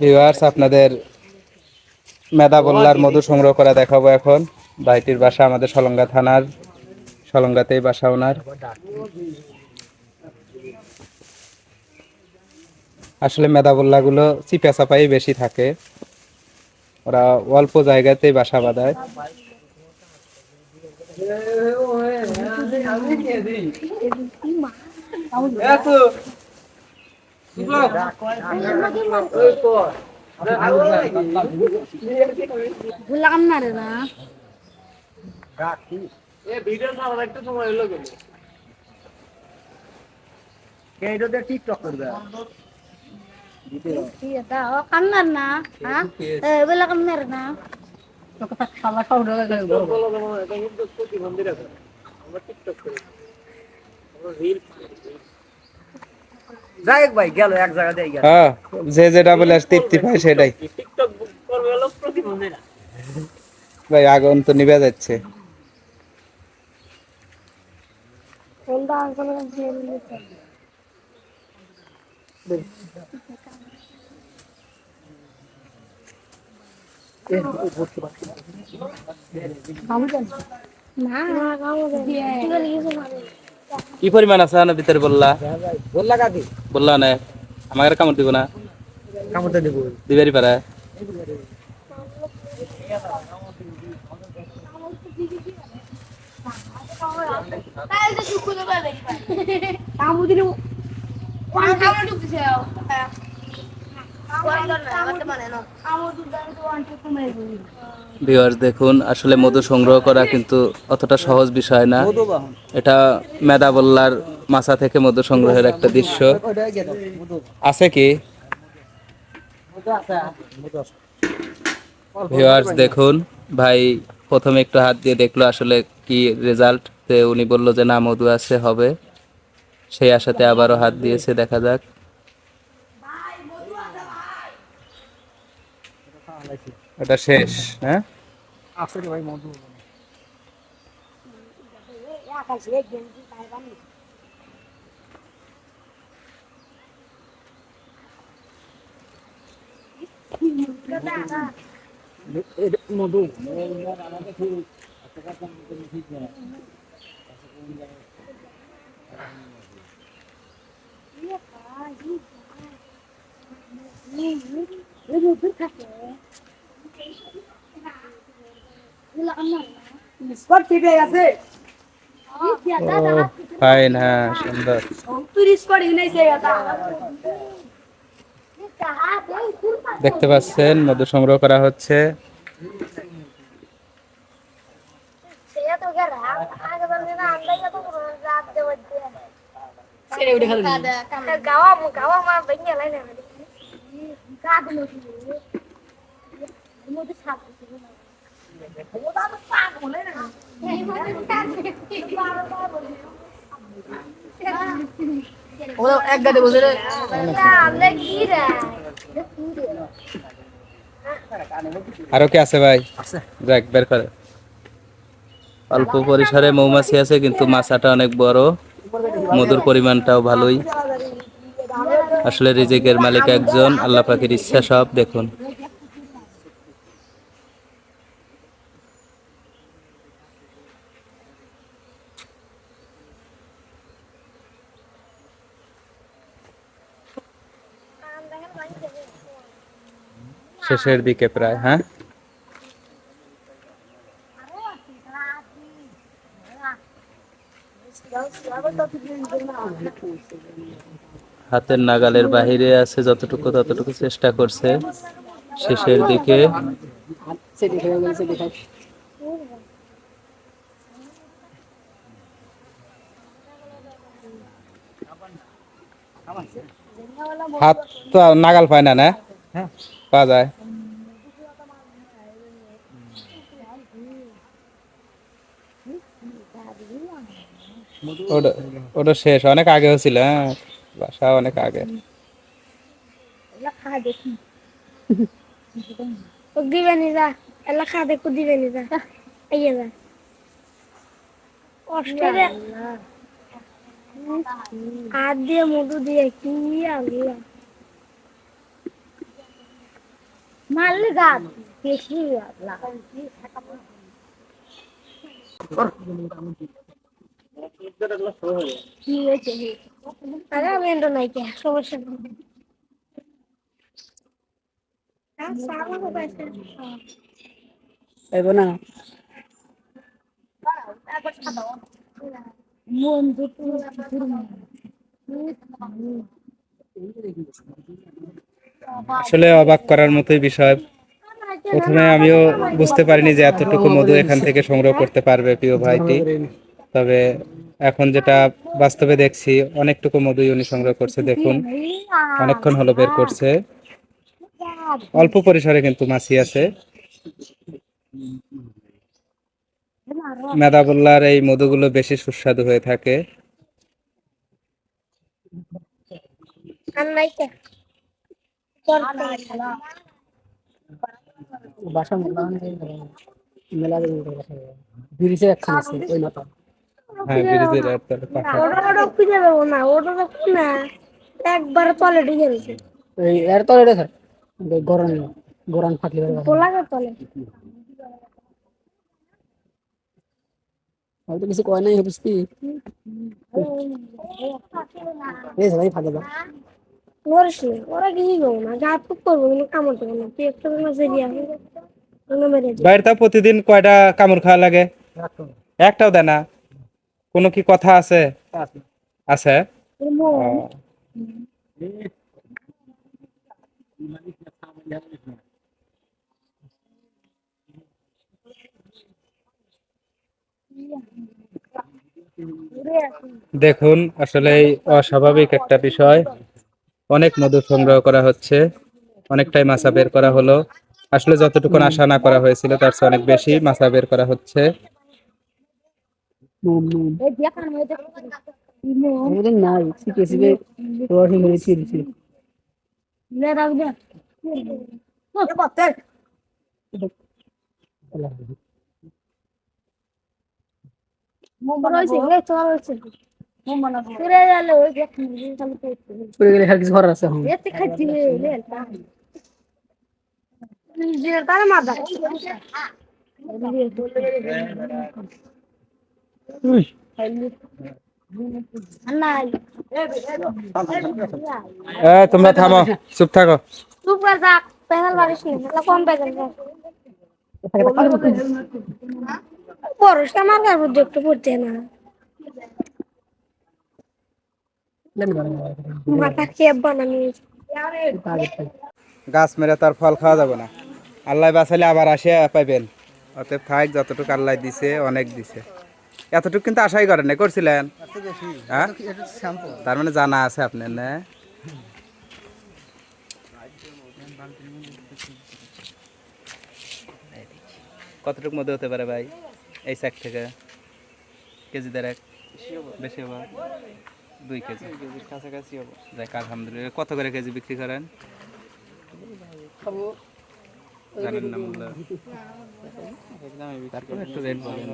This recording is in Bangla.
ভিউয়ার্স আপনাদের মেধাবল্লার মধু সংগ্রহ করা দেখাবো এখন। ভাইটির বাসা আমাদের সলঙ্গা থানার সলঙ্গাতেই বাসা ওনার। আসলে মেধাবল্লাগুলো চিপা চাপাই বেশি থাকে। ওরা অল্প জায়গাতেই বাসা বাঁধায়। ভুললাম না রে না টিকটক করবে ঠিক আছে ও কান্নার না হ্যাঁ এ বলে কান্নার না খালা খাও যাই হোক ভাই গেল এক জায়গা দিয়ে গেল হ্যাঁ যে যেটা বলে তৃপ্তি পায় সেটাই ভাই আগুন তো নিভে যাচ্ছে না কি পরিমাণ আছে না ভিতরে বললা? বললা কাকি বললা না। আমাকে কামড় দিব না? কামড়তে দিব। দিবারি পারে। তাই তো সুখ করে পাবে কামু দিলে কামড় হ্যাঁ। ভিউয়ার্স দেখুন, আসলে মধু সংগ্রহ করা কিন্তু অতটা সহজ বিষয় না। এটা মেদাবল্লার মাছা থেকে মধু সংগ্রহের একটা দৃশ্য। আছে কি? দেখুন, ভাই প্রথমে একটু হাত দিয়ে দেখল আসলে কি রেজাল্ট উনি বলল যে, না, মধু আছে, হবে। সেই আশাতে আবারও হাত দিয়েছে, দেখা যাক। এটা শেষ হ্যাঁ? রে ভাই মধু। মধু। দেখতে পাচ্ছেন, মধু সংগ্রহ করা হচ্ছে। গাওয়া গাওয়া মা বেঙ্গে লাই না। কাদ নদী মধ্যে ছাপ ওরা এক গাড়ি বসে রে। আমরা কি রে আরও কে আছে ভাই? আছে। যাক বের করে। অল্প পরিসরে মৌমাছি আছে কিন্তু মাছাটা অনেক বড়। মধুর পরিমাণটাও ভালোই। আসলে রিজিকের মালিক একজন আল্লাহ পাখির ইচ্ছা সব দেখুন। শেষের দিকে প্রায় হ্যাঁ? হাতের নাগালের বাহিরে আছে যতটুকু ততটুকু চেষ্টা করছে। শেষের দিকে। হাত তো নাগাল পায় না না? হ্যাঁ। পাওয়া যায়। ওটা ওটা শেষ অনেক আগেও ছিল হ্যাঁ। বাসা অনেক আগে। ও যা। এলা খা দেখো দিবে নি যা। এই যা কষ্টে হাত দিয়ে মধু দিয়ে কি আল্লাহ মারলে গাছ বেশি লাগা কি হয়েছে? আরে আমি এন্ড নাই কে সমস্যা নেই না। আসলে অবাক করার মতোই বিষয়। প্রথমে আমিও বুঝতে পারিনি যে এতটুকু মধু এখান থেকে সংগ্রহ করতে পারবে প্রিয় ভাইটি। তবে এখন যেটা বাস্তবে দেখছি, অনেকটুকু মধুই উনি সংগ্রহ করছে, দেখুন। অনেকক্ষণ হলো বের করছে। অল্প পরিসরে কিন্তু মাছি আছে। মেদাবুল্লার এই মধুগুলো বেশি সুস্বাদু হয়ে থাকে। হ্যাঁ একবার তলে ঢুকে গেছে এই এর তলে রে স্যার গরম গরম ফাটলি তলে? হয়তো কিছু কয় নাই বুঝতি এই সবাই ফাটে দাও না ওরা কিছু করব না যা টুক করব কিন্তু কামড় দেবো না তুই একটা মাঝে দিয়ে মেরে দিই প্রতিদিন কয়টা কামড় খাওয়া লাগে? একটাও দেয় না। কোনো কি কথা আছে? আছে? ও, দেখুন আসলে অস্বাভাবিক একটা বিষয়। অনেক মধু সংগ্রহ করা হচ্ছে অনেকটাই মাছা বের করা হলো। আসলে যতটুকু আশা না করা হয়েছিল তার চেয়ে অনেক বেশি মাছা বের করা হচ্ছে। নাই পড়ে গেলে আর কিছু করার আছে এখন এতে খাচ্ছি রে লে নিজের তার মাথা উই, নাই এ তোমরা থামো চুপ থাকো চুপ করে থাক পেগাল বাড়িস নি তাহলে কম পেগাল পারব আমার বুদ্ধি একটু পড়ছে না। মাথা খেয়ে বানানি গাছ মেরে তার ফল খাওয়া যাবে না। আল্লাহ বাঁচালে আবার আসে পাইবেন। অতএব থাক যতটুকু আল্লাহ দিছে অনেক দিছে। এতটুকু কিন্তু আশাই করেন না করছিলেন? হ্যাঁ? তার মানে জানা আছে আপনার না? কতটুকু মধ্যে হতে পারে ভাই? এই সাইড থেকে কেজি দেড় এক বেশি হব। দুই কেজি। কাছাকাছি হব। যাক আলহামদুলিল্লাহ। কত করে কেজি বিক্রি করেন? জানেন না মূল্য। তারপরে একটু রেট বলেন।